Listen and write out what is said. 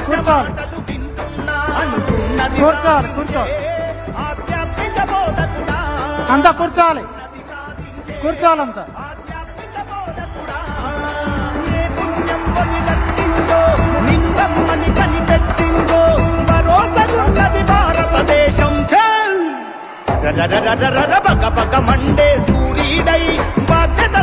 కూర్చోవాలి కూర్చోవాలి కూర్చోవాలి కూర్చోవాలి అంతా కూర్చోవాలి కూర్చోవాలంతా భారతదేశం మండే సూర్యుడై బాధ్యత